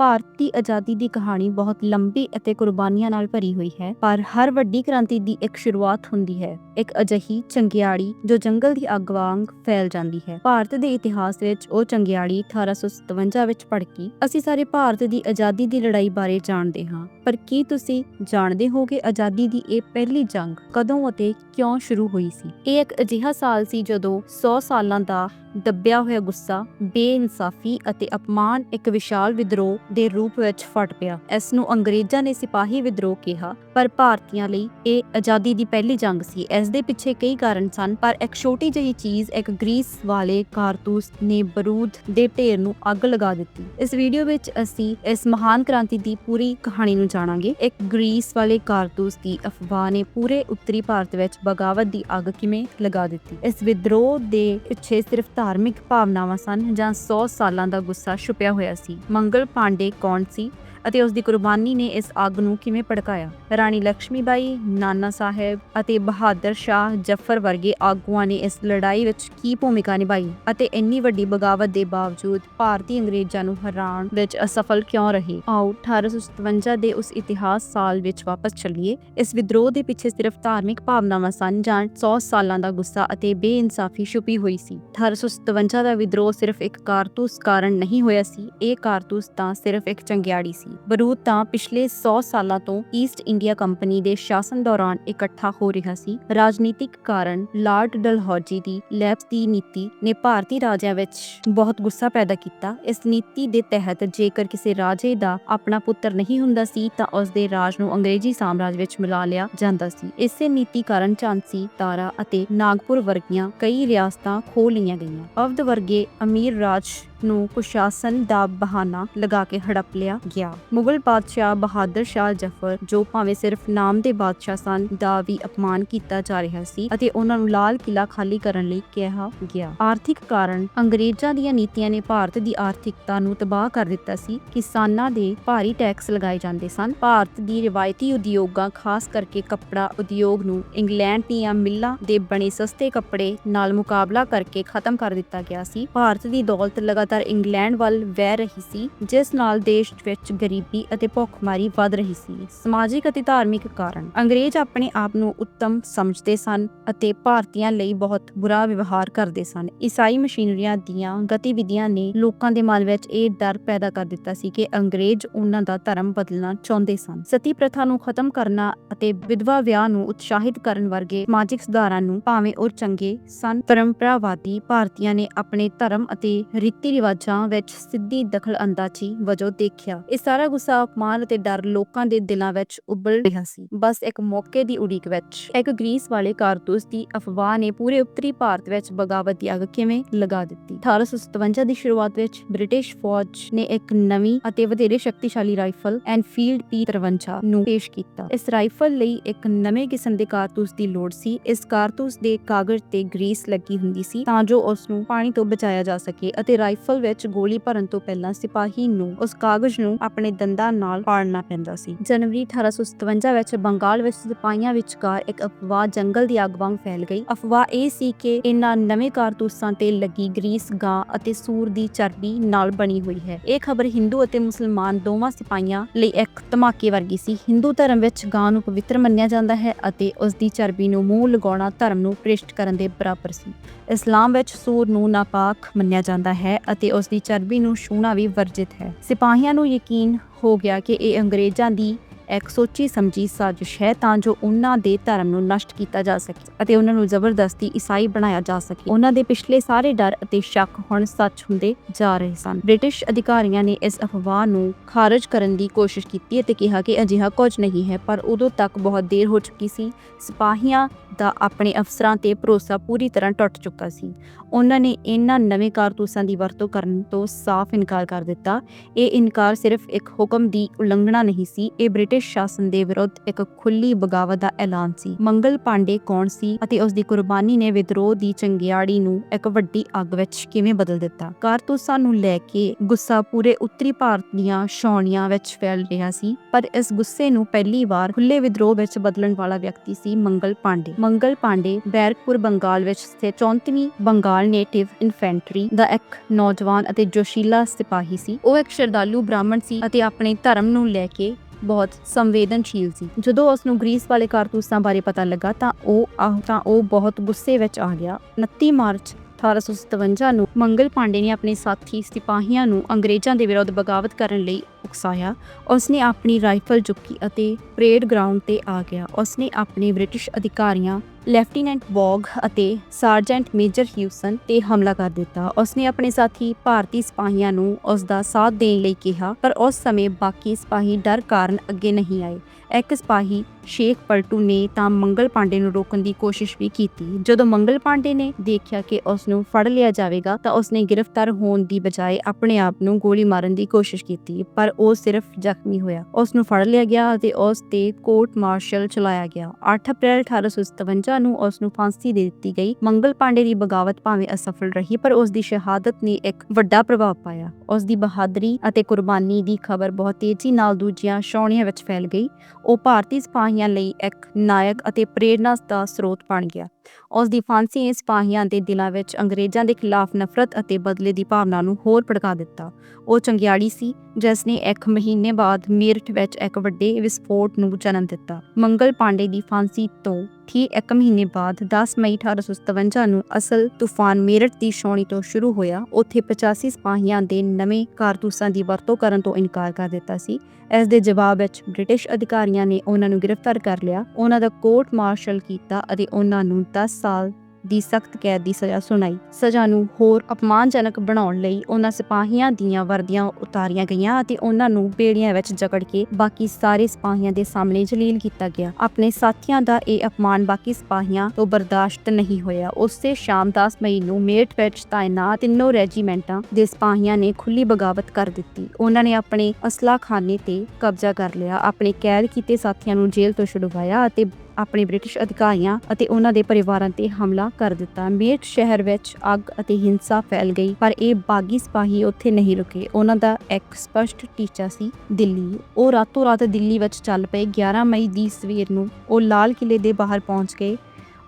ਭਾਰਤੀ ਆਜ਼ਾਦੀ ਦੀ ਕਹਾਣੀ ਬਹੁਤ ਲੰਬੀ ਅਤੇ ਕੁਰਬਾਨੀਆਂ ਨਾਲ ਭਰੀ ਹੋਈ ਹੈ, ਪਰ ਹਰ ਵੱਡੀ ਕ੍ਰਾਂਤੀ ਦੀ ਇੱਕ ਸ਼ੁਰੂਆਤ ਹੁੰਦੀ ਹੈ। ਇੱਕ ਅਜਿਹੀ ਚੰਗਿਆੜੀ ਜੋ ਜੰਗਲ ਦੀ ਅੱਗ ਵਾਂਗ ਫੈਲ ਜਾਂਦੀ ਹੈ। ਭਾਰਤ ਦੇ ਇਤਿਹਾਸ ਵਿੱਚ ਉਹ ਚੰਗਿਆੜੀ 1857 ਵਿੱਚ ਭੜਕੀ। ਅਸੀਂ ਸਾਰੇ ਭਾਰਤ ਦੀ ਆਜ਼ਾਦੀ ਦੀ ਲੜਾਈ ਬਾਰੇ ਜਾਣਦੇ ਹਾਂ। ਪਰ ਕੀ ਤੁਸੀਂ ਜਾਣਦੇ ਹੋ ਕਿ ਆਜ਼ਾਦੀ ਦੀ ਇਹ ਪਹਿਲੀ ਜੰਗ ਕਦੋਂ ਅਤੇ ਕਿਉਂ ਸ਼ੁਰੂ ਹੋਈ ਸੀ? ਇਹ ਇੱਕ ਅਜਿਹਾ ਸਾਲ ਸੀ ਜਦੋਂ 100 ਸਾਲਾਂ ਦਾ ਦੱਬਿਆ ਹੋਇਆ ਗੁੱਸਾ, ਬੇਇਨਸਾਫੀ ਅਤੇ ਅਪਮਾਨ ਇੱਕ ਵਿਸ਼ਾਲ ਵਿਦਰੋਹ ਦੇ ਰੂਪ ਵਿੱਚ ਫਟ ਪਿਆ। ਇਸ ਨੂੰ ਅੰਗਰੇਜ਼ਾਂ ਨੇ ਸਿਪਾਹੀ ਵਿਦਰੋਹ ਕਿਹਾ, ਪਰ ਭਾਰਤੀਆਂ ਲਈ ਇਹ ਆਜ਼ਾਦੀ ਦੀ ਪਹਿਲੀ ਜੰਗ ਸੀ। ਇਸ ਦੇ ਪਿੱਛੇ ਕਈ ਕਾਰਨ ਸਨ, ਪਰ ਇੱਕ ਛੋਟੀ ਜਿਹੀ ਚੀਜ਼, ਇੱਕ ਗਰੀਸ ਵਾਲੇ ਕਾਰਤੂਸ ਨੇ ਬਰੂਦ ਦੇ ਢੇਰ ਨੂੰ ਅੱਗ ਲਗਾ ਦਿੱਤੀ। ਇਸ ਵੀਡੀਓ ਵਿੱਚ ਅਸੀਂ ਇਸ ਮਹਾਨ ਕ੍ਰਾਂਤੀ ਦੀ ਪੂਰੀ ਕਹਾਣੀ ਨੂੰ ਜਾਣਾਂਗੇ। ਇੱਕ ਗਰੀਸ ਵਾਲੇ ਕਾਰਤੂਸ ਦੀ ਅਫਵਾਹ ਨੇ ਪੂਰੇ ਉੱਤਰੀ ਭਾਰਤ ਵਿੱਚ ਬਗਾਵਤ ਦੀ ਅੱਗ ਕਿਵੇਂ ਲਗਾ ਦਿੱਤੀ? ਇਸ ਵਿਦਰੋਹ ਦੇ ਪਿੱਛੇ ਸਿਰਫ ਧਾਰਮਿਕ ਭਾਵਨਾਵਾਂ ਸਨ ਜਾਂ 100 ਸਾਲਾਂ ਦਾ ਗੁੱਸਾ ਛੁਪਿਆ ਹੋਇਆ ਸੀ। ਮੰਗਲ ਪਾਂਡੇ ਕੌਣ ਸੀ? ਅਤੇ ਉਸ ਦੀ ਕੁਰਬਾਨੀ ਨੇ ਇਸ ਅੱਗ ਨੂੰ ਕਿਵੇਂ ਭੜਕਾਇਆ? ਰਾਣੀ ਲక్ష్ਮੀਬਾਈ ਨਾਨਾ ਸਾਹਿਬ ਅਤੇ ਬਹਾਦਰ ਸ਼ਾਹ ਜਫਰ ਵਰਗੇ ਆਗੂਆਂ ਨੇ ਇਸ ਲੜਾਈ ਵਿੱਚ ਕੀ ਭੂਮਿਕਾ ਨਿਭਾਈ ਅਤੇ ਇੰਨੀ ਵੱਡੀ ਬਗਾਵਤ ਦੇ ਬਾਵਜੂਦ ਭਾਰਤੀ ਅੰਗਰੇਜ਼ਾਂ ਨੂੰ ਹਰਾਉਣ ਵਿੱਚ ਅਸਫਲ ਕਿਉਂ ਰਹੇ? ਆਓ 1857 ਦੇ ਉਸ ਇਤਿਹਾਸ ਸਾਲ ਵਿੱਚ ਵਾਪਸ ਚੱਲੀਏ। ਇਸ ਵਿਦਰੋਹ ਦੇ ਪਿੱਛੇ ਸਿਰਫ ਧਾਰਮਿਕ ਭਾਵਨਾਵਾਂ ਸਨ ਜਾਂ 100 ਸਾਲਾਂ ਦਾ ਗੁੱਸਾ ਅਤੇ ਬੇਇਨਸਾਫੀ ਛੁਪੀ ਹੋਈ ਸੀ। 1857 ਦਾ ਵਿਦਰੋਹ ਸਿਰਫ ਇੱਕ ਕਾਰਤੂਸ ਕਾਰਨ ਨਹੀਂ ਹੋਇਆ ਸੀ। ਇਹ ਕਾਰਤੂਸ ਤਾਂ ਸਿਰਫ ਇੱਕ ਚੰਗਿਆੜੀ ਸੀ। ਬਰੂਦ ਤਾਂ ਪਿਛਲੇ 100 ਸਾਲਾਂ ਤੋਂ ਈਸਟ ਇੰਡੀਆ ਕੰਪਨੀ ਦੇ ਸ਼ਾਸਨ ਦੌਰਾਨ ਇਕੱਠਾ ਹੋ ਰਿਹਾ ਸੀ। ਰਾਜਨੀਤਿਕ ਕਾਰਨ ਲਾਰਡ ਡਲਹੌਜੀ ਦੀ ਲੈਪਸ ਦੀ ਨੀਤੀ ਨੇ ਭਾਰਤੀ ਰਾਜਿਆਂ ਵਿੱਚ ਬਹੁਤ ਗੁੱਸਾ ਪੈਦਾ ਕੀਤਾ। ਇਸ ਨੀਤੀ ਦੇ ਤਹਿਤ ਜੇਕਰ ਕਿਸੇ ਰਾਜੇ ਦਾ ਆਪਣਾ ਪੁੱਤਰ ਨਹੀਂ ਹੁੰਦਾ ਸੀ, ਤਾਂ ਉਸ ਦੇ ਰਾਜ ਨੂੰ ਅੰਗਰੇਜ਼ੀ ਸਾਮਰਾਜ ਵਿੱਚ ਮਿਲਾ ਲਿਆ ਜਾਂਦਾ ਸੀ। ਇਸੇ ਨੀਤੀ ਕਾਰਨ ਝਾਂਸੀ, ਤਾਰਾ ਅਤੇ ਨਾਗਪੁਰ ਵਰਗੀਆਂ ਕਈ ਰਿਆਸਤਾਂ ਖੋ ਲਈਆਂ ਗਈਆਂ। ਅਵਧ ਵਰਗੇ ਅਮੀਰ ਰਾਜ ਨੂੰ ਕੁਸ਼ਾਸਨ ਦਾ ਬਹਾਨਾ ਲਗਾ ਕੇ ਹੜਪ ਲਿਆ ਗਿਆ। ਮੁਗਲ ਬਾਦਸ਼ਾਹ ਬਹਾਦਰ ਸ਼ਾਹ ਜ਼ਫਰ, ਜੋ ਭਾਵੇਂ ਸਿਰਫ ਨਾਮ ਦੇ ਬਾਦਸ਼ਾਹ ਸਨ, ਦਾ ਵੀ ਅਪਮਾਨ ਕੀਤਾ ਜਾ ਰਿਹਾ ਸੀ ਅਤੇ ਉਹਨਾਂ ਨੂੰ ਲਾਲ ਕਿਲਾ ਖਾਲੀ ਕਰਨ ਲਈ ਕਿਹਾ ਗਿਆ। ਆਰਥਿਕ ਕਾਰਨ, ਅੰਗਰੇਜ਼ਾਂ ਦੀਆਂ ਨੀਤੀਆਂ ਨੇ ਭਾਰਤ ਦੀ ਆਰਥਿਕਤਾ ਨੂੰ ਤਬਾਹ ਕਰ ਦਿੱਤਾ ਸੀ। ਕਿਸਾਨਾਂ ਦੇ ਭਾਰੀ ਟੈਕਸ ਲਗਾਏ ਜਾਂਦੇ ਸਨ। ਭਾਰਤ ਦੀ ਰਿਵਾਇਤੀ ਉਦਯੋਗਾਂ, ਖਾਸ ਕਰਕੇ ਕੱਪੜਾ ਉਦਯੋਗ ਨੂੰ ਇੰਗਲੈਂਡ ਦੀਆਂ ਮਿੱਲਾਂ ਦੇ ਬਣੇ ਸਸਤੇ ਕੱਪੜੇ ਨਾਲ ਮੁਕਾਬਲਾ ਕਰਕੇ ਖਤਮ ਕਰ ਦਿੱਤਾ ਗਿਆ ਸੀ। ਭਾਰਤ ਦੀ ਦੌਲਤ ਲਗਾਤਾਰ ਇੰਗਲੈਂਡ ਵੱਲ ਵਹਿ ਰਹੀ ਸੀ, ਜਿਸ ਨਾਲ ਦੇਸ਼ ਵਿੱਚ ਗਰੀਬੀ ਅਤੇ ਭੁੱਖਮਾਰੀ ਵੱਧ ਰਹੀ ਸੀ। ਸਮਾਜਿਕ ਅਤੇ ਧਾਰਮਿਕ ਕਾਰਨ। ਅੰਗਰੇਜ਼ ਆਪਣੇ ਆਪ ਨੂੰ ਉੱਤਮ ਸਮਝਦੇ ਸਨ ਅਤੇ ਭਾਰਤੀਆਂ ਲਈ ਬਹੁਤ ਬੁਰਾ ਵਿਵਹਾਰ ਕਰਦੇ ਸਨ। ਈਸਾਈ ਮਸ਼ੀਨਰੀਆਂ ਦੀਆਂ ਗਤੀਵਿਧੀਆਂ ਨੇ ਲੋਕਾਂ ਦੇ ਮਨ ਵਿੱਚ ਇਹ ਡਰ ਪੈਦਾ ਕਰ ਦਿੱਤਾ ਸੀ ਕਿ ਅੰਗਰੇਜ਼ ਉਹਨਾਂ ਦਾ ਧਰਮ ਬਦਲਣਾ ਚਾਹੁੰਦੇ ਸਨ। ਸਤੀ ਪ੍ਰਥਾ ਨੂੰ ਖਤਮ ਕਰਨਾ ਅਤੇ ਵਿਧਵਾ ਵਿਆਹ ਨੂੰ ਉਤਸ਼ਾਹਿਤ ਕਰਨ ਵਰਗੇ ਸਮਾਜਿਕ ਸੁਧਾਰਾਂ ਨੂੰ ਭਾਵੇਂ ਉਹ ਚੰਗੇ ਸਨ, ਪਰੰਪਰਾਵਾਦੀ ਭਾਰਤੀਆਂ ਨੇ ਆਪਣੇ ਧਰਮ ਅਤੇ ਰੀਤੀ ਰਿਵਾਜਾਂ ਵਿੱਚ ਸਿੱਧੀ ਦਖਲ ਅੰਦਾਜ਼ੀ ਵਜੋਂ ਦੇਖਿਆ। ਇਹ ਸਾਰਾ ਗੁੱਸਾ ਅਪਮਾਨ ਅਤੇ ਡਰ ਲੋਕਾਂ ਦੇ ਦਿਲਾਂ ਵਿੱਚ ਉਬਲ ਰਿਹਾ ਸੀ। ਬਸ ਇੱਕ ਮੌਕੇ ਦੀ ਉਡੀਕ ਵਿੱਚ ਇੱਕ ਗਰੀਸ ਵਾਲੇ ਕਾਰਤੂਸ ਦੀ ਅਫਵਾਹ ਨੇ ਪੂਰੇ ਉੱਤਰੀ ਭਾਰਤ ਵਿੱਚ ਬਗਾਵਤ ਦੀ ਅੱਗ ਕਿਵੇਂ ਲਗਾ ਦਿੱਤੀ? 1857 ਦੀ ਸ਼ੁਰੂਆਤ ਵਿੱਚ ਬ੍ਰਿਟਿਸ਼ ਫੌਜ ਨੇ ਇੱਕ ਨਵੀਂ ਅਤੇ ਵਧੇਰੇ ਸ਼ਕਤੀਸ਼ਾਲੀ ਰਾਈਫਲ ਐਨਫੀਲਡ P53 ਨੂੰ ਪੇਸ਼ ਕੀਤਾ। ਇਸ ਰਾਈਫਲ ਲਈ ਇੱਕ ਨਵੇਂ ਕਿਸਮ ਦੇ ਕਾਰਤੂਸ ਦੀ ਲੋੜ ਸੀ। ਇਸ ਕਾਰਤੂਸ ਦੇ ਕਾਗਜ਼ ਤੇ ਗਰੀਸ ਲੱਗੀ ਹੁੰਦੀ ਸੀ ਤਾਂ ਜੋ ਉਸ ਨੂੰ ਪਾਣੀ ਤੋਂ ਬਚਾਇਆ ਜਾ ਸਕੇ ਅਤੇ ਰਾਈਫਲ ਵਿੱਚ ਗੋਲੀ ਭਰਨ ਤੋਂ ਪਹਿਲਾਂ ਸਿਪਾਹੀ ਨੂੰ ਉਸ ਕਾਗਜ਼ ਨੂੰ ਆਪਣੇ ਦੰਦਾਂ ਨਾਲ ਪਾੜਨਾ ਪੈਂਦਾ ਸੀ। ਜਨਵਰੀ 1857 ਵਿੱਚ ਬੰਗਾਲ ਵਿੱਚ ਸਿਪਾਹੀਆਂ ਵਿਚਕਾਰ ਇੱਕ ਅਫਵਾਹ ਜੰਗਲ ਦੀ ਅੱਗ ਵਾਂਗ ਫੈਲ ਗਈ। ਅਫਵਾਹ ਇਹ ਸੀ ਕਿ ਇਹਨਾਂ ਨਵੇਂ ਕਾਰਤੂਸਾਂ ਤੇ ਲੱਗੀ ਗਰੀਸ, ਗਾਂ ਅਤੇ ਸੂਰ ਦੀ ਚਰਬੀ ਨਾਲ ਬਣੀ ਹੋਈ ਹੈ। ਇਹ ਖਬਰ ਹਿੰਦੂ ਅਤੇ ਮੁਸਲਮਾਨ ਦੋਵਾਂ ਸਿਪਾਹੀਆਂ ਲਈ ਇੱਕ ਧਮਾਕੇ ਵਰਗੀ ਸੀ। ਹਿੰਦੂ ਧਰਮ ਵਿੱਚ ਗਾਂ ਨੂੰ ਪਵਿੱਤਰ ਮੰਨਿਆ ਜਾਂਦਾ ਹੈ ਅਤੇ ਉਸ ਦੀ ਚਰਬੀ ਨੂੰ ਮੂੰਹ ਲਗਾਉਣਾ ਧਰਮ ਨੂੰ ਪ੍ਰਿਸ਼ਟ ਕਰਨ ਦੇ ਬਰਾਬਰ ਸੀ। ਇਸਲਾਮ ਵਿੱਚ ਸੂਰ ਨੂੰ ਨਾਪਾਕ ਮੰਨਿਆ ਜਾਂਦਾ ਹੈ ਅਤੇ ਉਸ ਦੀ ਚਰਬੀ ਨੂੰ ਛੂਣਾ ਵੀ ਵਰਜਿਤ ਹੈ। ਸਿਪਾਹੀਆਂ ਨੂੰ ਯਕੀਨ ਹੋ ਗਿਆ ਕਿ ਇਹ ਅੰਗਰੇਜ਼ਾਂ ਦੀ ਇੱਕ ਸੋਚੀ ਸਮਝੀ ਸਾਜ਼ਿਸ਼ ਹੈ ਤਾਂ ਜੋ ਉਹਨਾਂ ਦੇ ਧਰਮ ਨੂੰ ਨਸ਼ਟ ਕੀਤਾ ਜਾ ਸਕੇ ਅਤੇ ਉਹਨਾਂ ਨੂੰ ਜ਼ਬਰਦਸਤੀ ਈਸਾਈ ਬਣਾਇਆ ਜਾ ਸਕੇ। ਉਹਨਾਂ ਦੇ ਪਿਛਲੇ ਸਾਰੇ ਡਰ ਅਤੇ ਸ਼ੱਕ ਹੁਣ ਸੱਚ ਹੁੰਦੇ ਜਾ ਰਹੇ ਸਨ। ਬ੍ਰਿਟਿਸ਼ ਅਧਿਕਾਰੀਆਂ ਨੇ ਇਸ ਅਫਵਾਹ ਨੂੰ ਖਾਰਜ ਕਰਨ ਦੀ ਕੋਸ਼ਿਸ਼ ਕੀਤੀ ਅਤੇ ਕਿਹਾ ਕਿ ਅਜਿਹਾ ਕੁਝ ਨਹੀਂ ਹੈ, ਪਰ ਉਦੋਂ ਤੱਕ ਬਹੁਤ ਦੇਰ ਹੋ ਚੁੱਕੀ ਸੀ। ਸਿਪਾਹੀਆਂ ਦਾ ਆਪਣੇ ਅਫਸਰਾਂ ਤੇ ਭਰੋਸਾ ਪੂਰੀ ਤਰ੍ਹਾਂ ਟੁੱਟ ਚੁੱਕਾ ਸੀ। ਉਹਨਾਂ ਨੇ ਇਹਨਾਂ ਨਵੇਂ ਕਾਰਤੂਸਾਂ ਦੀ ਵਰਤੋਂ ਕਰਨ ਤੋਂ ਸਾਫ਼ ਇਨਕਾਰ ਕਰ ਦਿੱਤਾ। ਇਹ ਇਨਕਾਰ ਸਿਰਫ ਇੱਕ ਹੁਕਮ ਦੀ ਉਲੰਘਣਾ ਨਹੀਂ ਸੀ। ਇਹ ਬ੍ਰਿਟਿਸ਼ ਬ੍ਰਿਟਿਸ਼ ਸ਼ਾਸਨ ਦੇ ਵਿਰੁੱਧ ਇੱਕ ਖੁੱਲੀ ਬਗਾਵਤ ਦਾ ਐਲਾਨ ਸੀ। ਮੰਗਲ ਪਾਂਡੇ ਕੌਣ ਸੀ ਅਤੇ ਉਸ ਦੀ ਕੁਰਬਾਨੀ ਨੇ ਵਿਦਰੋਹ ਦੀ ਚੰਗਿਆੜੀ ਨੂੰ ਇੱਕ ਵੱਡੀ ਅੱਗ ਵਿੱਚ ਕਿਵੇਂ ਬਦਲ ਦਿੱਤਾ? ਕਾਰਤੂਸਾਂ ਨੂੰ ਲੈ ਕੇ ਗੁੱਸਾ ਪੂਰੇ ਉੱਤਰੀ ਭਾਰਤ ਦੀਆਂ ਛਾਉਣੀਆਂ ਵਿੱਚ ਫੈਲ ਰਿਹਾ ਸੀ, ਪਰ ਇਸ ਗੁੱਸੇ ਨੂੰ ਪਹਿਲੀ ਵਾਰ ਖੁੱਲੇ ਵਿਦਰੋਹ ਵਿੱਚ ਬਦਲਣ ਵਾਲਾ ਵਿਅਕਤੀ ਸੀ ਮੰਗਲ ਪਾਂਡੇ। ਮੰਗਲ ਪਾਂਡੇ ਬੈਰਕਪੁਰ ਬੰਗਾਲ ਵਿੱਚ ਸਥਿਤ 34ਵੀਂ ਬੰਗਾਲ ਨੇਟਿਵ ਇਨਫੈਂਟਰੀ ਦਾ ਇੱਕ ਨੌਜਵਾਨ ਅਤੇ ਜੋਸ਼ੀਲਾ ਸਿਪਾਹੀ ਸੀ। ਉਹ ਇੱਕ ਸ਼ਰਧਾਲੂ ਬ੍ਰਾਹਮਣ ਸੀ ਅਤੇ ਆਪਣੇ ਧਰਮ ਨੂੰ ਲੈ ਕੇ ਬਹੁਤ ਸੰਵੇਦਨਸ਼ੀਲ ਸੀ। ਜਦੋਂ ਉਸ ਨੂੰ ਗ੍ਰੀਸ ਵਾਲੇ ਕਾਰਤੂਸਾਂ ਬਾਰੇ ਪਤਾ ਲੱਗਾ ਤਾਂ ਉਹ ਆਹ ਤਾਂ ਉਹ ਬਹੁਤ ਗੁੱਸੇ ਵਿੱਚ ਆ ਗਿਆ। 29 ਮਾਰਚ 1857 ਨੂੰ ਮੰਗਲ ਪਾਂਡੇ ਨੇ ਆਪਣੇ ਸਾਥੀ ਸਿਪਾਹੀਆਂ ਨੂੰ ਅੰਗਰੇਜ਼ਾਂ ਦੇ ਵਿਰੁੱਧ ਬਗਾਵਤ ਕਰਨ ਲਈ ਉਕਸਾਇਆ। ਉਸਨੇ ਆਪਣੀ ਰਾਈਫਲ ਚੁੱਕੀ ਅਤੇ ਪਰੇਡ ਗਰਾਊਂਡ ਤੇ ਆ ਗਿਆ। ਉਸਨੇ ਆਪਣੇ ਬ੍ਰਿਟਿਸ਼ ਅਧਿਕਾਰੀਆਂ ਲੈਫਟੀਨੈਂਟ ਬੌਗ ਅਤੇ ਸਾਰਜੈਂਟ ਮੇਜਰ ਹਿਊਸਨ ਤੇ ਹਮਲਾ ਕਰ ਦਿੱਤਾ। ਉਸਨੇ ਆਪਣੇ ਸਾਥੀ ਭਾਰਤੀ ਸਿਪਾਹੀਆਂ ਨੂੰ ਉਸ ਦਾ ਸਾਥ ਦੇਣ ਲਈ ਕਿਹਾ, ਪਰ ਉਸ ਸਮੇਂ ਬਾਕੀ ਸਿਪਾਹੀ ਡਰ ਕਾਰਨ ਅੱਗੇ ਨਹੀਂ ਆਏ। ਇੱਕ ਸਿਪਾਹੀ, ਸ਼ੇਖ ਪਲਟੂ ਨੇ ਤਾਂ ਮੰਗਲ ਪਾਂਡੇ ਨੂੰ ਰੋਕਣ ਦੀ ਕੋਸ਼ਿਸ਼ ਵੀ ਕੀਤੀ। ਜਦੋਂ ਮੰਗਲ ਪਾਂਡੇ ਨੇ ਦੇਖਿਆ ਕਿ ਉਸ ਨੂੰ ਫੜ ਲਿਆ ਜਾਵੇਗਾ, ਤਾਂ ਉਸਨੇ ਗ੍ਰਿਫਤਾਰ ਹੋਣ ਦੀ ਬਜਾਏ ਆਪਣੇ ਆਪ ਨੂੰ ਗੋਲੀ ਮਾਰਨ ਦੀ ਕੋਸ਼ਿਸ਼ ਕੀਤੀ, ਪਰ ਉਹ ਸਿਰਫ ਜ਼ਖਮੀ ਹੋਇਆ। ਉਸ ਨੂੰ ਫੜ ਲਿਆ ਗਿਆ ਅਤੇ ਉਸ ਤੇ ਕੋਰਟ ਮਾਰਸ਼ਲ ਚਲਾਇਆ ਗਿਆ। 8 ਅਪ੍ਰੈਲ 1857 ਨੂੰ ਉਸ ਨੂੰ ਫਾਂਸੀ ਦੇ ਦਿੱਤੀ ਗਈ। ਮੰਗਲ ਪਾਂਡੇ ਦੀ ਬਗਾਵਤ ਭਾਵੇਂ ਅਸਫਲ ਰਹੀ, ਪਰ ਉਸ ਦੀ ਸ਼ਹਾਦਤ ਨੇ ਇੱਕ ਵੱਡਾ ਪ੍ਰਭਾਵ ਪਾਇਆ। ਉਸ ਦੀ ਬਹਾਦਰੀ ਅਤੇ ਕੁਰਬਾਨੀ ਦੀ ਖਬਰ ਬਹੁਤ ਤੇਜ਼ੀ ਨਾਲ ਦੂਜੀਆਂ ਛਾਉਣੀਆਂ ਵਿੱਚ ਫੈਲ ਗਈ। ਉਹ ਭਾਰਤੀ ਸਿਪਾਹੀਆਂ ਲਈ ਇੱਕ ਨਾਇਕ ਅਤੇ ਪ੍ਰੇਰਨਾ ਦਾ ਸਰੋਤ ਬਣ ਗਿਆ। ਉਸ ਦੀ ਫਾਂਸੀ ਨੇ ਸਿਪਾਹੀਆਂ ਦੇ ਦਿਲਾਂ ਵਿੱਚ ਅੰਗਰੇਜ਼ਾਂ ਦੇ ਖਿਲਾਫ ਨਫ਼ਰਤ ਅਤੇ ਬਦਲੇ ਦੀ ਭਾਵਨਾ ਨੂੰ ਹੋਰ ਭੜਕਾ ਦਿੱਤਾ। ਉਹ ਚੰਗਿਆੜੀ ਸੀ, ਜਿਸ ਨੇ ਇੱਕ ਮਹੀਨੇ ਬਾਅਦ ਮੇਰਠ ਵਿੱਚ ਇੱਕ ਵੱਡੇ ਵਿਸਫੋਟ ਨੂੰ ਜਨਮ ਦਿੱਤਾ। ਮੰਗਲ ਪਾਂਡੇ ਦੀ ਫਾਂਸੀ ਤੋਂ ਠੀਕ ਇੱਕ ਮਹੀਨੇ ਬਾਅਦ 10 ਮਈ 1857 ਨੂੰ ਅਸਲ ਤੂਫਾਨ ਮੇਰਠ ਦੀ ਛਾਉਣੀ ਤੋਂ ਸ਼ੁਰੂ ਹੋਇਆ। ਉੱਥੇ 85 ਸਿਪਾਹੀਆਂ ਦੇ ਨਵੇਂ ਕਾਰਤੂਸਾਂ ਦੀ ਵਰਤੋਂ ਕਰਨ ਤੋਂ ਇਨਕਾਰ ਕਰ ਦਿੱਤਾ ਸੀ। ਇਸ ਦੇ ਜਵਾਬ ਵਿੱਚ ਬ੍ਰਿਟਿਸ਼ ਅਧਿਕਾਰੀਆਂ ਨੇ ਉਹਨਾਂ ਨੂੰ ਗ੍ਰਿਫਤਾਰ ਕਰ ਲਿਆ। ਉਹਨਾਂ ਦਾ ਕੋਰਟ ਮਾਰਸ਼ਲ ਕੀਤਾ ਅਤੇ ਉਹਨਾਂ ਨੂੰ 10 ਸਾਲ ਦੀ ਸਖਤ ਕੈਦ ਦੀ ਸਜ਼ਾ ਸੁਣਾਈ। ਸਜ਼ਾ ਨੂੰ ਹੋਰ ਅਪਮਾਨਜਨਕ ਬਣਾਉਣ ਲਈ ਉਹਨਾਂ ਸਿਪਾਹੀਆਂ ਦੀਆਂ ਵਰਦੀਆਂ ਉਤਾਰੀਆਂ ਗਈਆਂ ਅਤੇ ਉਹਨਾਂ ਨੂੰ ਬੇੜੀਆਂ ਵਿੱਚ ਜਕੜ ਕੇ ਬਾਕੀ ਸਾਰੇ ਸਿਪਾਹੀਆਂ ਦੇ ਸਾਹਮਣੇ ਜਲੀਲ ਕੀਤਾ ਗਿਆ। ਆਪਣੇ ਸਾਥੀਆਂ ਦਾ ਇਹ ਅਪਮਾਨ ਬਾਕੀ ਸਿਪਾਹੀਆਂ ਤੋਂ ਬਰਦਾਸ਼ਤ ਨਹੀਂ ਹੋਇਆ। ਉਸੇ ਸ਼ਾਮ 10 ਮਈ ਨੂੰ ਮੇਟ ਵਿੱਚ ਤਾਇਨਾਤ ਤਿੰਨੋਂ ਰੈਜੀਮੈਂਟਾਂ ਦੇ ਸਿਪਾਹੀਆਂ ਨੇ ਖੁੱਲੀ ਬਗਾਵਤ ਕਰ ਦਿੱਤੀ। ਉਹਨਾਂ ਨੇ ਆਪਣੇ ਅਸਲਾਖਾਨੇ ਤੇ ਕਬਜ਼ਾ ਕਰ ਲਿਆ, ਆਪਣੇ ਕੈਦ ਕੀਤੇ ਸਾਥੀਆਂ ਨੂੰ ਜੇਲ੍ਹ ਤੋਂ ਛੁਡਵਾਇਆ ਅਤੇ ਆਪਣੇ ਬ੍ਰਿਟਿਸ਼ ਅਧਿਕਾਰੀਆਂ ਅਤੇ ਉਹਨਾਂ ਦੇ ਪਰਿਵਾਰਾਂ ਤੇ ਹਮਲਾ ਕਰ ਦਿੱਤਾ। ਮੇਟ ਸ਼ਹਿਰ ਵਿੱਚ ਅੱਗ ਅਤੇ ਹਿੰਸਾ ਫੈਲ ਗਈ, ਪਰ ਇਹ ਬਾਗੀ ਸਿਪਾਹੀ ਉੱਥੇ ਨਹੀਂ ਰੁਕੇ। ਉਹਨਾਂ ਦਾ ਇੱਕ ਸਪਸ਼ਟ ਟੀਚਾ ਸੀ, ਦਿੱਲੀ। ਉਹ ਰਾਤੋਂ ਰਾਤ ਦਿੱਲੀ ਵਿੱਚ ਚੱਲ ਪਏ। 11 ਮਈ ਦੀ ਸਵੇਰ ਨੂੰ ਉਹ ਲਾਲ ਕਿਲੇ ਦੇ ਬਾਹਰ ਪਹੁੰਚ ਗਏ।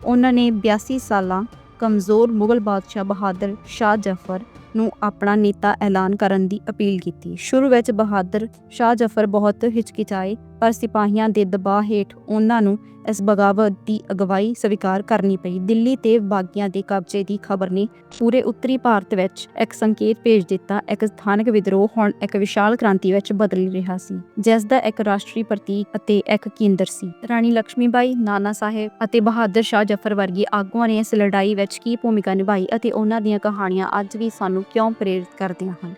ਉਹਨਾਂ ਨੇ 82 ਸਾਲਾਂ ਕਮਜ਼ੋਰ ਮੁਗਲ ਬਾਦਸ਼ਾਹ ਬਹਾਦਰ ਸ਼ਾਹ ਜ਼ਫਰ ਨੂੰ ਆਪਣਾ ਨੇਤਾ ਐਲਾਨ ਕਰਨ ਦੀ ਅਪੀਲ ਕੀਤੀ। ਸ਼ੁਰੂ ਵਿੱਚ ਬਹਾਦਰ ਸ਼ਾਹ ਜ਼ਫਰ ਬਹੁਤ ਹਿਚਕਿਚਾਏ ਪਰ ਸਿਪਾਹੀਆਂ ਦੇ ਦਬਾਅ ਹੇਠ ਉਹਨਾਂ ਨੂੰ ਇਸ ਬਗਾਵਤ ਦੀ ਅਗਵਾਈ ਸਵੀਕਾਰ ਕਰਨੀ ਪਈ। ਦਿੱਲੀ ਤੇ ਬਾਗੀਆਂ ਦੇ ਕਬਜ਼ੇ ਦੀ ਖਬਰ ਨੇ ਪੂਰੇ ਉੱਤਰੀ ਭਾਰਤ ਵਿੱਚ ਇੱਕ ਸੰਕੇਤ ਭੇਜ ਦਿੱਤਾ। ਇੱਕ ਸਥਾਨਕ ਵਿਦਰੋਹ ਹੁਣ ਇੱਕ ਵਿਸ਼ਾਲ ਕ੍ਰਾਂਤੀ ਵਿੱਚ ਬਦਲ ਰਿਹਾ ਸੀ, ਜਿਸ ਦਾ ਇੱਕ ਰਾਸ਼ਟਰੀ ਪ੍ਰਤੀਕ ਅਤੇ ਇੱਕ ਕੇਂਦਰ ਸੀ। ਰਾਣੀ ਲక్ష్ਮੀਬਾਈ ਨਾਨਾ ਸਾਹਿਬ ਅਤੇ ਬਹਾਦਰ ਸ਼ਾਹ ਜ਼ਫਰ ਵਰਗੇ ਆਗੂਆਂ ਨੇ ਇਸ ਲੜਾਈ ਵਿੱਚ ਕੀ ਭੂਮਿਕਾ ਨਿਭਾਈ ਅਤੇ ਉਹਨਾਂ ਦੀਆਂ ਕਹਾਣੀਆਂ ਅੱਜ ਵੀ ਸਾਨੂੰ ਕਿਉਂ ਪ੍ਰੇਰਿਤ ਕਰਦੀਆਂ ਹਨ?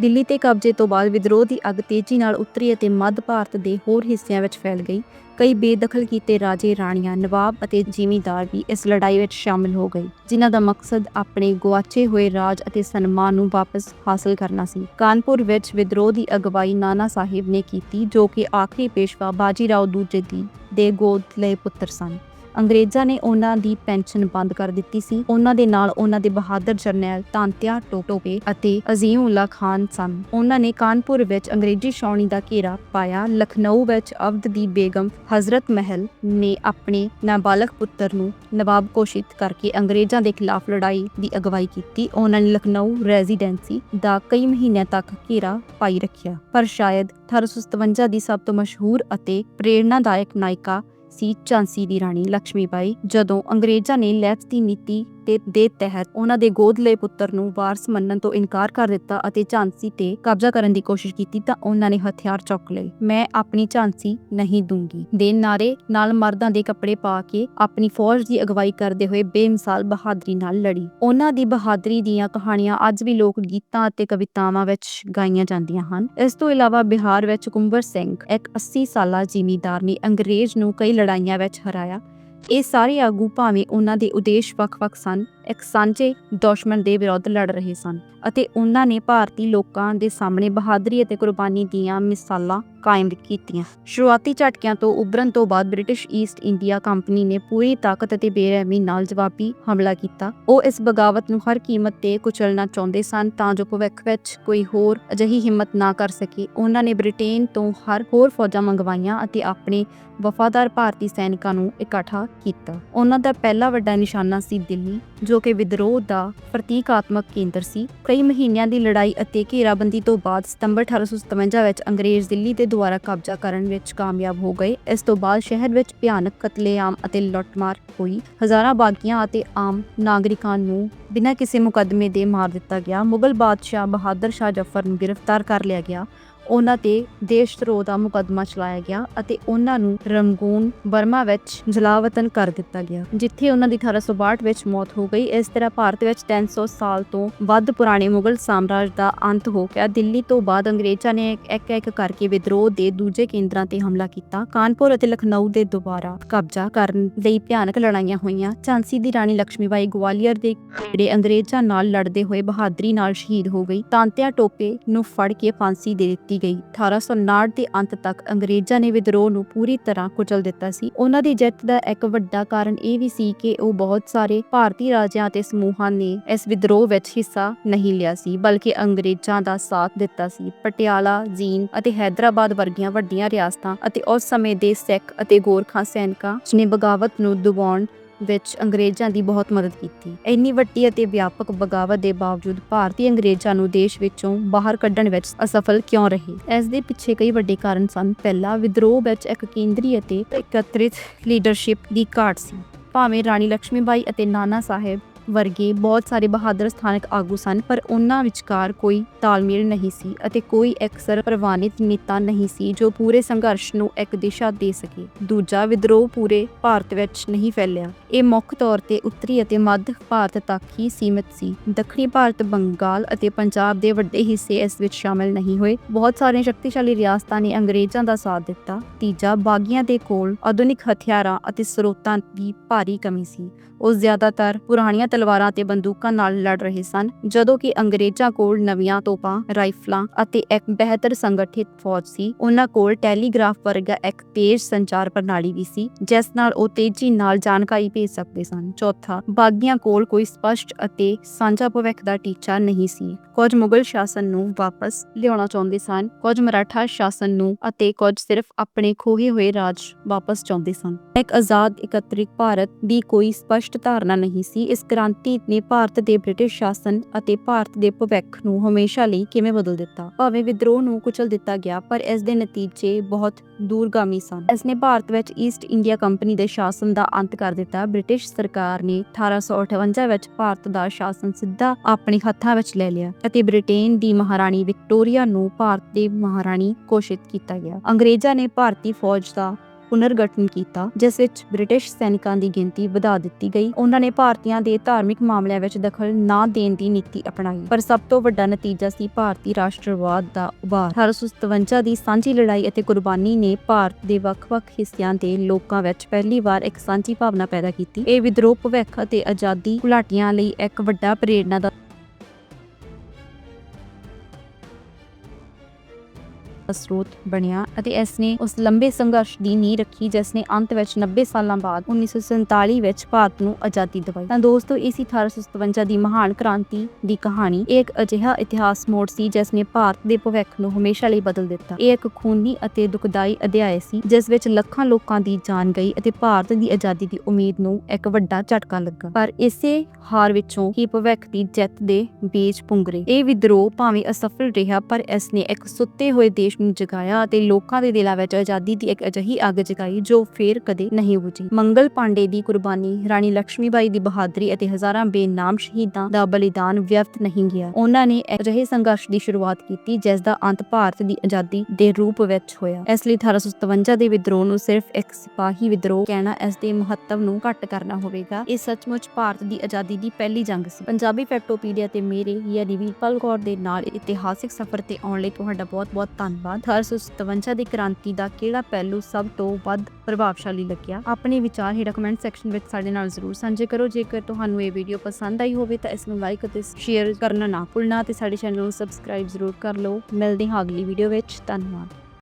ਦਿੱਲੀ ਤੇ ਕਬਜ਼ੇ ਤੋਂ ਬਾਅਦ ਵਿਦਰੋਹ ਦੀ ਅੱਗ ਤੇਜ਼ੀ ਨਾਲ ਉੱਤਰੀ ਅਤੇ ਮੱਧ ਭਾਰਤ ਦੇ ਹੋਰ ਹਿੱਸਿਆਂ ਵਿੱਚ ਫੈਲ ਗਈ। ਕਈ ਬੇਦਖਲ ਕੀਤੇ ਰਾਜੇ, ਰਾਣੀਆਂ, ਨਵਾਬ ਅਤੇ ਜ਼ਿਮੀਂਦਾਰ ਵੀ ਇਸ ਲੜਾਈ ਵਿੱਚ ਸ਼ਾਮਲ ਹੋ ਗਏ, ਜਿਨ੍ਹਾਂ ਦਾ ਮਕਸਦ ਆਪਣੇ ਗੁਆਚੇ ਹੋਏ ਰਾਜ ਅਤੇ ਸਨਮਾਨ ਨੂੰ ਵਾਪਸ ਹਾਸਲ ਕਰਨਾ ਸੀ। ਕਾਨਪੁਰ ਵਿੱਚ ਵਿਦਰੋਹ ਦੀ ਅਗਵਾਈ ਨਾਨਾ ਸਾਹਿਬ ਨੇ ਕੀਤੀ, ਜੋ ਕਿ ਆਖਰੀ ਪੇਸ਼ਵਾ ਬਾਜੀਰਾਓ ਦੂਜੇ ਦੀ ਦੇ ਗੋਦ ਲਏ ਪੁੱਤਰ ਸਨ। ਅੰਗਰੇਜ਼ਾਂ ਨੇ ਉਹਨਾਂ ਦੀ ਪੈਨਸ਼ਨ ਬੰਦ ਕਰ ਦਿੱਤੀ ਸੀ। ਉਹਨਾਂ ਦੇ ਨਾਲ ਉਹਨਾਂ ਦੇ ਬਹਾਦਰ ਜਰਨੈਲ ਤਾਂਤਿਆ ਟੋਟੋਪੇ ਅਤੇ ਅਜ਼ੀਮ ਖਾਨ ਸਨ। ਉਹਨਾਂ ਨੇ ਕਾਨਪੁਰ ਵਿੱਚ ਅੰਗਰੇਜ਼ੀ ਛਾਉਣੀ ਦਾ ਘੇਰਾ ਪਾਇਆ। ਲਖਨਊ ਵਿੱਚ ਅਵਧ ਦੀ ਬੇਗਮ ਹਜ਼ਰਤ ਮਹਿਲ ਨੇ ਆਪਣੇ ਨਾਬਾਲਗ ਪੁੱਤਰ ਨੂੰ ਨਵਾਬ ਘੋਸ਼ਿਤ ਕਰਕੇ ਅੰਗਰੇਜ਼ਾਂ ਦੇ ਖਿਲਾਫ ਲੜਾਈ ਦੀ ਅਗਵਾਈ ਕੀਤੀ। ਉਹਨਾਂ ਨੇ ਲਖਨਊ ਰੈਜ਼ੀਡੈਂਸੀ ਦਾ ਕਈ ਮਹੀਨਿਆਂ ਤੱਕ ਘੇਰਾ ਪਾਈ ਰੱਖਿਆ। ਪਰ ਸ਼ਾਇਦ 1857 ਦੀ ਸਭ ਤੋਂ ਮਸ਼ਹੂਰ ਅਤੇ ਪ੍ਰੇਰਣਾਦਾਇਕ ਨਾਇਕਾ ਸੀ ਝਾਂਸੀ ਦੀ ਰਾਣੀ ਲక్ష్ਮੀਬਾਈ ਜਦੋਂ ਅੰਗਰੇਜ਼ਾਂ ਨੇ ਲੈਫਟ ਦੀ ਨੀਤੀ ਤੇ ਦੇ ਤਹਿਤ ਉਹਨਾਂ ਦੇ ਗੋਦ ਲਏ ਪੁੱਤਰ ਨੂੰ ਵਾਰਸ ਮੰਨਣ ਤੋਂ ਇਨਕਾਰ ਕਰ ਦਿੱਤਾ ਅਤੇ ਝਾਂਸੀ ਤੇ ਕਬਜ਼ਾ ਕਰਨ ਦੀ ਕੋਸ਼ਿਸ਼ ਕੀਤੀ ਤਾਂ ਉਹਨਾਂ ਨੇ ਹਥਿਆਰ ਚੁੱਕ ਲਏ। ਮੈਂ ਆਪਣੀ ਝਾਂਸੀ ਨਹੀਂ ਦੂੰਗੀ। ਦੇ ਨਾਰੇ ਨਾਲ ਮਰਦਾਂ ਦੇ ਕੱਪੜੇ ਪਾ ਕੇ ਆਪਣੀ ਫੌਜ ਦੀ ਅਗਵਾਈ ਕਰਦੇ ਹੋਏ ਬੇਮਿਸਾਲ ਬਹਾਦਰੀ ਨਾਲ ਲੜੀ। ਉਹਨਾਂ ਦੀ ਬਹਾਦਰੀ ਦੀਆਂ ਕਹਾਣੀਆਂ ਅੱਜ ਵੀ ਲੋਕ ਗੀਤਾਂ ਅਤੇ ਕਵਿਤਾਵਾਂ ਵਿੱਚ ਗਾਈਆਂ ਜਾਂਦੀਆਂ ਹਨ। ਇਸ ਤੋਂ ਇਲਾਵਾ ਬਿਹਾਰ ਵਿੱਚ ਕੁੰਵਰ ਸਿੰਘ, ਇੱਕ 80 ਸਾਲਾ ਜਿਮੀਦਾਰ ਨੇ ਅੰਗਰੇਜ਼ ਨੂੰ ਕਈ ਲੜਾਈਆਂ ਵਿੱਚ ਹਰਾਇਆ। ਇਹ ਸਾਰੇ ਆਗੂ ਭਾਵੇਂ ਉਹਨਾਂ ਦੇ ਉਦੇਸ਼ ਵੱਖ-ਵੱਖ ਸਨ, ਇੱਕ ਸਾਂਝੇ ਦੁਸ਼ਮਣ ਦੇ ਵਿਰੁੱਧ ਲੜ ਰਹੇ ਸਨ ਅਤੇ ਉਹਨਾਂ ਨੇ ਭਾਰਤੀ ਲੋਕਾਂ ਦੇ ਸਾਹਮਣੇ ਬਹਾਦਰੀ ਅਤੇ ਕੁਰਬਾਨੀ ਦੀਆਂ ਮਿਸਾਲਾਂ ਕਾਇਮ ਕੀਤੀਆਂ। ਸ਼ੁਰੂਆਤੀ ਝਟਕਿਆਂ ਤੋਂ ਉਭਰਨ ਤੋਂ ਬਾਅਦ ਬ੍ਰਿਟਿਸ਼ ਈਸਟ ਇੰਡੀਆ ਕੰਪਨੀ ਨੇ ਪੂਰੀ ਤਾਕਤ ਅਤੇ ਬੇਰਹਿਮੀ ਨਾਲ ਜਵਾਬੀ ਹਮਲਾ ਕੀਤਾ। ਉਹ ਇਸ ਬਗਾਵਤ ਨੂੰ ਹਰ ਕੀਮਤ ਤੇ ਕੁਚਲਣਾ ਚਾਹੁੰਦੇ ਸਨ ਤਾਂ ਜੋ ਭਵਿੱਖ ਵਿੱਚ ਕੋਈ ਹੋਰ ਅਜਿਹੀ ਹਿੰਮਤ ਨਾ ਕਰ ਸਕੇ। ਉਹਨਾਂ ਨੇ ਬ੍ਰਿਟੇਨ ਤੋਂ ਹਰ ਹੋਰ ਫੌਜਾਂ ਮੰਗਵਾਈਆਂ ਅਤੇ ਆਪਣੇ ਵਫਾਦਾਰ ਭਾਰਤੀ ਸੈਨਿਕਾਂ ਨੂੰ ਇਕੱਠਾ ਕੀਤਾ। ਉਹਨਾਂ ਦਾ ਪਹਿਲਾ ਵੱਡਾ ਨਿਸ਼ਾਨਾ ਸੀ ਦਿੱਲੀ, ਜੋ ਕਿ ਵਿਦਰੋਹ ਦਾ ਪ੍ਰਤੀਕਾਤਮਕ ਕੇਂਦਰ ਸੀ। ਕਈ ਮਹੀਨਿਆਂ ਦੀ ਲੜਾਈ ਅਤੇ ਘੇਰਾਬੰਦੀ ਤੋਂ ਬਾਅਦ ਸਤੰਬਰ 1857 ਵਿੱਚ ਅੰਗਰੇਜ਼ ਦਿੱਲੀ ਤੇ ਦੁਆਰਾ ਕਬਜ਼ਾ ਕਰਨ ਵਿੱਚ ਕਾਮਯਾਬ ਹੋ ਗਏ। ਇਸ ਤੋਂ ਬਾਅਦ ਸ਼ਹਿਰ ਵਿੱਚ ਭਿਆਨਕ ਕਤਲੇਆਮ ਅਤੇ ਲੁੱਟਮਾਰ ਹੋਈ। ਹਜ਼ਾਰਾਂ ਬਾਗੀਆਂ ਅਤੇ ਆਮ ਨਾਗਰਿਕਾਂ ਨੂੰ ਬਿਨਾਂ ਕਿਸੇ ਮੁਕੱਦਮੇ ਦੇ ਮਾਰ ਦਿੱਤਾ ਗਿਆ। ਮੁਗਲ ਬਾਦਸ਼ਾਹ ਬਹਾਦਰ ਸ਼ਾਹ ਜ਼ਫਰ ਨੂੰ ਗ੍ਰਿਫਤਾਰ ਕਰ ਲਿਆ ਗਿਆ। ਉਹਨਾਂ ਤੇ ਦੇਸ਼ ਧਰੋਹ ਦਾ ਮੁਕੱਦਮਾ ਚਲਾਇਆ ਗਿਆ ਅਤੇ ਉਹਨਾਂ ਨੂੰ ਰੰਗੂਨ ਬਰਮਾ ਵਿੱਚ ਜਲਾਵਤਨ ਕਰ ਦਿੱਤਾ ਗਿਆ, ਜਿੱਥੇ ਉਹਨਾਂ ਦੀ 1862 ਵਿੱਚ ਮੌਤ ਹੋ ਗਈ। ਇਸ ਤਰ੍ਹਾਂ ਭਾਰਤ ਵਿੱਚ 300 ਸਾਲ ਤੋਂ ਵੱਧ ਪੁਰਾਣੇ ਮੁਗਲ ਸਾਮਰਾਜ ਦਾ ਅੰਤ ਹੋ ਗਿਆ। ਦਿੱਲੀ ਤੋਂ ਬਾਅਦ ਅੰਗਰੇਜ਼ਾਂ ਨੇ ਇੱਕ ਇੱਕ ਕਰਕੇ ਵਿਦਰੋਹ ਦੇ ਦੂਜੇ ਕੇਂਦਰਾਂ ਤੇ ਹਮਲਾ ਕੀਤਾ। ਕਾਨਪੁਰ ਅਤੇ ਲਖਨਊ ਦੇ ਦੁਬਾਰਾ ਕਬਜ਼ਾ ਕਰਨ ਲਈ ਭਿਆਨਕ ਲੜਾਈਆਂ ਹੋਈਆਂ। ਝਾਂਸੀ ਦੀ ਰਾਣੀ ਲక్ష్ਮੀਬਾਈ ਗਵਾਲੀਅਰ ਦੇ ਜਿਹੜੇ ਅੰਗਰੇਜ਼ਾਂ ਨਾਲ ਲੜਦੇ ਹੋਏ ਬਹਾਦਰੀ ਨਾਲ ਸ਼ਹੀਦ ਹੋ ਗਈ। ਤਾਂਤਿਆ ਟੋਪੇ ਨੂੰ ਫੜ ਕੇ ਫਾਂਸੀ ਦੇ ਦਿੱਤੀ ਗਈ। 1859 ਦੇ ਅੰਤ ਤੱਕ ਅੰਗਰੇਜ਼ਾਂ ਨੇ ਵਿਦਰੋਹ ਨੂੰ ਪੂਰੀ ਤਰ੍ਹਾਂ ਕੁਚਲ ਦਿੱਤਾ ਸੀ। ਉਹਨਾਂ ਦੀ ਜਿੱਤ ਦਾ ਇੱਕ ਵੱਡਾ ਕਾਰਨ ਇਹ ਵੀ ਸੀ ਕਿ ਉਹ ਬਹੁਤ ਸਾਰੇ ਭਾਰਤੀ ਰਾਜਿਆਂ ਅਤੇ ਸਮੂਹਾਂ ਨੇ ਇਸ ਵਿਦਰੋਹ ਵਿੱਚ ਹਿੱਸਾ ਨਹੀਂ ਲਿਆ ਸੀ, ਬਲਕਿ ਅੰਗਰੇਜ਼ਾਂ ਦਾ ਸਾਥ ਦਿੱਤਾ ਸੀ। ਪਟਿਆਲਾ ਜੀਨ ਅਤੇ ਹੈਦਰਾਬਾਦ ਵਰਗੀਆਂ ਵੱਡੀਆਂ ਰਿਆਸਤਾਂ ਅਤੇ ਉਸ ਸਮੇਂ ਦੇ ਸਿੱਖ ਅਤੇ ਗੋਰਖਾ ਸੈਨਿਕਾਂ ਨੇ ਬਗਾਵਤ ਨੂੰ ਦਬਾਉਣ ਵਿੱਚ ਅੰਗਰੇਜ਼ਾਂ ਦੀ ਬਹੁਤ ਮਦਦ ਕੀਤੀ। ਇੰਨੀ ਵੱਡੀ ਅਤੇ ਵਿਆਪਕ ਬਗਾਵਤ ਦੇ ਬਾਵਜੂਦ ਭਾਰਤੀ ਅੰਗਰੇਜ਼ਾਂ ਨੂੰ ਦੇਸ਼ ਵਿੱਚੋਂ ਬਾਹਰ ਕੱਢਣ ਵਿੱਚ ਅਸਫਲ ਕਿਉਂ ਰਹੇ? ਇਸ ਦੇ ਪਿੱਛੇ ਕਈ ਵੱਡੇ ਕਾਰਨ ਸਨ। ਪਹਿਲਾ, ਵਿਦਰੋਹ ਵਿੱਚ ਇੱਕ ਕੇਂਦਰੀ ਅਤੇ ਇਕੱਤਰਿਤ ਲੀਡਰਸ਼ਿਪ ਦੀ ਘਾਟ ਸੀ। ਭਾਵੇਂ ਰਾਣੀ ਲక్ష్ਮੀਬਾਈ ਅਤੇ ਨਾਨਾ ਸਾਹਿਬ ਵਰਗੇ ਬਹੁਤ ਸਾਰੇ ਬਹਾਦਰ ਸਥਾਨਕ ਆਗੂ ਸਨ, ਪਰ ਉਹਨਾਂ ਵਿਚਕਾਰ ਕੋਈ ਤਾਲਮੇਲ ਨਹੀਂ ਸੀ ਅਤੇ ਕੋਈ ਇੱਕ ਪ੍ਰਵਾਨਿਤ ਨੇਤਾ ਨਹੀਂ ਸੀ ਜੋ ਪੂਰੇ ਸੰਘਰਸ਼ ਨੂੰ ਇੱਕ ਦਿਸ਼ਾ ਦੇ ਸਕੇ। ਦੂਜਾ ਵਿਦਰੋਹ ਪੂਰੇ ਭਾਰਤ ਵਿੱਚ ਨਹੀਂ ਫੈਲਿਆ। ਇਹ ਮੁੱਖ ਤੌਰ ਤੇ ਉੱਤਰੀ ਅਤੇ ਮੱਧ ਭਾਰਤ ਤੱਕ ਹੀ ਸੀਮਿਤ ਸੀ। ਦੱਖਣੀ ਭਾਰਤ, ਬੰਗਾਲ ਅਤੇ ਪੰਜਾਬ ਦੇ ਵੱਡੇ ਹਿੱਸੇ ਇਸ ਵਿੱਚ ਸ਼ਾਮਲ ਨਹੀਂ ਹੋਏ। ਬਹੁਤ ਸਾਰੀਆਂ ਸ਼ਕਤੀਸ਼ਾਲੀ ਰਿਆਸਤਾਂ ਨੇ ਅੰਗਰੇਜ਼ਾਂ ਦਾ ਸਾਥ ਦਿੱਤਾ। ਤੀਜਾ, ਬਾਗੀਆਂ ਦੇ ਕੋਲ ਆਧੁਨਿਕ ਹਥਿਆਰਾਂ ਅਤੇ ਸਰੋਤਾਂ ਦੀ ਭਾਰੀ ਕਮੀ ਸੀ। ਉਹ ਜ਼ਿਆਦਾਤਰ ਪੁਰਾਣੀਆਂ ਤਲਵਾਰਾਂ ਤੇ ਬੰਦੂਕਾਂ ਨਾਲ ਲੜ ਰਹੇ ਸਨ, ਜਦੋਂ ਕਿ ਅੰਗਰੇਜ਼ਾਂ ਕੋਲ ਨਵੀਆਂ ਤੋਪਾਂ, ਰਾਈਫਲਾਂ ਅਤੇ ਇੱਕ ਬਿਹਤਰ ਸੰਗਠਿਤ ਫੌਜ ਸੀ। ਉਹਨਾਂ ਕੋਲ ਟੈਲੀਗ੍ਰਾਫ ਵਰਗਾ ਇੱਕ ਤੇਜ਼ ਸੰਚਾਰ ਪ੍ਰਣਾਲੀ ਵੀ ਸੀ, ਜਿਸ ਨਾਲ ਉਹ ਤੇਜ਼ੀ ਨਾਲ ਜਾਣਕਾਰੀ ਭੇਜ ਸਕਦੇ ਸਨ। ਚੌਥਾ, ਬਾਗੀਆਂ ਕੋਲ ਕੋਈ ਸਪਸ਼ਟ ਅਤੇ ਸਾਂਝਾ ਭਵਿੱਖ ਦਾ ਟੀਚਾ ਨਹੀਂ ਸੀ। ਕੁਝ ਮੁਗਲ ਸ਼ਾਸਨ ਨੂੰ ਵਾਪਸ ਲਿਆਉਣਾ ਚਾਹੁੰਦੇ ਸਨ, ਕੁਝ ਮਰਾਠਾ ਸ਼ਾਸਨ ਨੂੰ ਅਤੇ ਕੁਝ ਸਿਰਫ ਆਪਣੇ ਖੋਹੇ ਹੋਏ ਰਾਜ ਵਾਪਸ ਚਾਹੁੰਦੇ ਸਨ। ਇੱਕ ਆਜ਼ਾਦ ਇਕੱਤਰਿਤ ਭਾਰਤ ਦੀ ਕੋਈ ਸਪਸ਼ਟ ਧਾਰਨਾ ਨਹੀਂ ਸੀ। ਇਸ ਕ੍ਰਾਂਤੀ ਨੇ ਭਾਰਤ ਦੇ ਬ੍ਰਿਟਿਸ਼ ਸ਼ਾਸਨ ਅਤੇ ਭਾਰਤ ਦੇ ਭਵਿੱਖ ਨੂੰ ਹਮੇਸ਼ਾ ਲਈ ਕਿਵੇਂ ਬਦਲ ਦਿੱਤਾ? ਭਾਵੇਂ ਵਿਦਰੋਹ ਨੂੰ ਕੁਚਲ ਦਿੱਤਾ ਗਿਆ, ਪਰ ਇਸ ਦੇ ਨਤੀਜੇ ਬਹੁਤ ਦੂਰਗਾਮੀ ਸਨ। ਇਸ ਨੇ ਭਾਰਤ ਵਿੱਚ ਈਸਟ ਇੰਡੀਆ ਕੰਪਨੀ ਦੇ ਸ਼ਾਸਨ ਦਾ ਅੰਤ ਕਰ ਦਿੱਤਾ। ਬ੍ਰਿਟਿਸ਼ ਸਰਕਾਰ ਨੇ 1858 ਵਿੱਚ ਭਾਰਤ ਦਾ ਸ਼ਾਸਨ ਸਿੱਧਾ ਆਪਣੇ ਹੱਥਾਂ ਵਿੱਚ ਲੈ ਲਿਆ ਅਤੇ ਬ੍ਰਿਟੇਨ ਦੀ ਮਹਾਰਾਣੀ ਵਿਕਟੋਰੀਆ ਨੂੰ ਭਾਰਤ ਦੀ ਮਹਾਰਾਣੀ ਘੋਸ਼ਿਤ ਕੀਤਾ ਗਿਆ। ਅੰਗਰੇਜ਼ਾਂ ਨੇ ਭਾਰਤੀ ਫੌਜ ਦਾ ਪੁਨਰਗਠਨ ਕੀਤਾ, ਜਿਸ ਵਿੱਚ ਬ੍ਰਿਟਿਸ਼ ਸੈਨਿਕਾਂ ਦੀ ਗਿਣਤੀ ਵਧਾ ਦਿੱਤੀ ਗਈ। ਉਹਨਾਂ ਨੇ ਭਾਰਤੀਆਂ ਦੇ ਧਾਰਮਿਕ ਮਾਮਲਿਆਂ ਵਿੱਚ ਦਖਲ ਨਾ ਦੇਣ ਦੀ ਨੀਤੀ ਅਪਣਾਈ। ਪਰ ਸਭ ਤੋਂ ਵੱਡਾ ਨਤੀਜਾ ਸੀ ਭਾਰਤੀ ਰਾਸ਼ਟਰਵਾਦ ਦਾ ਉਭਾਰ। 1857 ਦੀ ਸਾਂਝੀ ਲੜਾਈ ਅਤੇ ਕੁਰਬਾਨੀ ਨੇ ਭਾਰਤ ਦੇ ਵੱਖ-ਵੱਖ ਹਿੱਸਿਆਂ ਦੇ ਲੋਕਾਂ ਵਿੱਚ ਪਹਿਲੀ ਵਾਰ ਇੱਕ ਸਾਂਝੀ ਭਾਵਨਾ ਪੈਦਾ ਕੀਤੀ। ਇਹ ਵਿਦਰੋਹ, ਭਵਿੱਖ ਅਤੇ ਆਜ਼ਾਦੀ ਘੁਲਾਟੀਆਂ ਲਈ ਇੱਕ ਵੱਡਾ ਪ੍ਰੇਰਣਾ ਦਾ ਸਰੋਤ ਬਣਿਆ ਅਤੇ ਇਸ ਨੇ ਉਸ ਲੰਬੇ ਸੰਘਰਸ਼ ਦੀ ਨੀਂਹ ਰੱਖੀ, ਜਿਸ ਨੇ ਅੰਤ ਵਿੱਚ 90 ਸਾਲਾਂ ਬਾਅਦ 1947 ਵਿੱਚ ਭਾਰਤ ਨੂੰ ਆਜ਼ਾਦੀ ਦਿਵਾਈ। ਤਾਂ ਦੋਸਤੋ ਇਹ 1857 ਦੀ ਮਹਾਨ ਕ੍ਰਾਂਤੀ ਦੀ ਕਹਾਣੀ ਇੱਕ ਅਜਿਹਾ ਇਤਿਹਾਸ ਮੋੜ ਸੀ, ਜਿਸ ਨੇ ਭਾਰਤ ਦੇ ਭਵਿੱਖ ਨੂੰ ਹਮੇਸ਼ਾ ਲਈ ਬਦਲ ਦਿੱਤਾ। ਇਹ ਇੱਕ ਖੂਨੀ ਅਤੇ ਦੁਖਦਾਈ ਅਧਿਆਇ ਸੀ, ਜਿਸ ਵਿੱਚ ਲੱਖਾਂ ਲੋਕਾਂ ਦੀ ਜਾਨ ਗਈ ਅਤੇ ਭਾਰਤ ਦੀ ਆਜ਼ਾਦੀ ਦੀ ਉਮੀਦ ਨੂੰ ਇੱਕ ਵੱਡਾ ਝਟਕਾ ਲੱਗਾ। ਪਰ ਇਸੇ ਹਾਰ ਵਿੱਚੋਂ ਹੀ ਭਵਿੱਖ ਦੀ ਜਿੱਤ ਦੇ ਬੀਜ ਪੁੰਗਰੇ। ਇਹ ਵਿਦਰੋਹ ਭਾਵੇਂ ਅਸਫਲ ਰਿਹਾ, ਪਰ ਇਸ ਨੇ ਇੱਕ ਸੁੱਤੇ ਹੋਏ ਦੇਸ਼ ਨੂੰ ਜਗਾਇਆ ਅਤੇ ਲੋਕਾਂ ਦੇ ਦਿਲਾਂ ਵਿੱਚ ਆਜ਼ਾਦੀ ਦੀ ਇੱਕ ਅਜਿਹੀ ਅੱਗ ਜਗਾਈ ਜੋ ਫੇਰ ਕਦੇ ਨਹੀਂ ਬੁਝੀ। ਮੰਗਲ ਪਾਂਡੇ ਦੀ ਕੁਰਬਾਨੀ, ਰਾਣੀ ਲక్ష్ਮੀਬਾਈ ਦੀ ਬਹਾਦਰੀ ਅਤੇ ਹਜ਼ਾਰਾਂ ਬੇਨਾਮ ਸ਼ਹੀਦਾਂ ਦਾ ਬਲੀਦਾਨ ਵਿਅਰਥ ਨਹੀਂ ਗਿਆ। ਉਹਨਾਂ ਨੇ ਅਜਿਹੇ ਸੰਘਰਸ਼ ਦੀ ਸ਼ੁਰੂਆਤ ਕੀਤੀ ਜਿਸ ਦਾ ਅੰਤ ਭਾਰਤ ਦੀ ਆਜ਼ਾਦੀ ਦੇ ਰੂਪ ਵਿੱਚ ਹੋਇਆ। ਇਸ ਲਈ 1857 ਦੇ ਵਿਦਰੋਹ ਨੂੰ ਸਿਰਫ ਇੱਕ ਸਿਪਾਹੀ ਵਿਦਰੋਹ ਕਹਿਣਾ ਇਸ ਦੇ ਮਹੱਤਵ ਨੂੰ ਘੱਟ ਕਰਨਾ ਹੋਵੇਗਾ। ਇਹ ਸੱਚਮੁੱਚ ਭਾਰਤ ਦੀ ਆਜ਼ਾਦੀ ਦੀ ਪਹਿਲੀ ਜੰਗ ਸੀ। ਪੰਜਾਬੀ ਫੈਕਟੋਪੀਡੀਆ ਤੇ ਮੇਰੇ ਯਾਨੀ ਵੀਰਪਾਲ ਕੌਰ ਦੇ ਨਾਲ ਇਤਿਹਾਸਿਕ ਸਫ਼ਰ ਤੇ ਆਉਣ ਲਈ ਤੁਹਾਡਾ ਬਹੁਤ-ਬਹੁਤ ਧੰਨਵਾਦ। ਬਾਅਦ 1857 ਦੀ ਕ੍ਰਾਂਤੀ ਦਾ ਕਿਹੜਾ ਪਹਿਲੂ ਸਭ ਤੋਂ ਵੱਧ ਪ੍ਰਭਾਵਸ਼ਾਲੀ ਲੱਗਿਆ? ਆਪਣੇ ਵਿਚਾਰ ਹੇਠਾਂ ਕਮੈਂਟ ਸੈਕਸ਼ਨ ਵਿੱਚ ਸਾਡੇ ਨਾਲ ਜ਼ਰੂਰ ਸਾਂਝੇ ਕਰੋ। ਜੇਕਰ ਤੁਹਾਨੂੰ ਇਹ ਵੀਡੀਓ ਪਸੰਦ ਆਈ ਹੋਵੇ ਤਾਂ ਇਸ ਨੂੰ ਲਾਈਕ ਅਤੇ ਸ਼ੇਅਰ ਕਰਨਾ ਨਾ ਭੁੱਲਣਾ ਤੇ ਸਾਡੇ ਚੈਨਲ ਨੂੰ ਸਬਸਕ੍ਰਾਈਬ ਜ਼ਰੂਰ ਕਰ ਲਓ। ਮਿਲਦੇ ਹਾਂ ਅਗਲੀ ਵੀਡੀਓ ਵਿੱਚ। ਧੰਨਵਾਦ।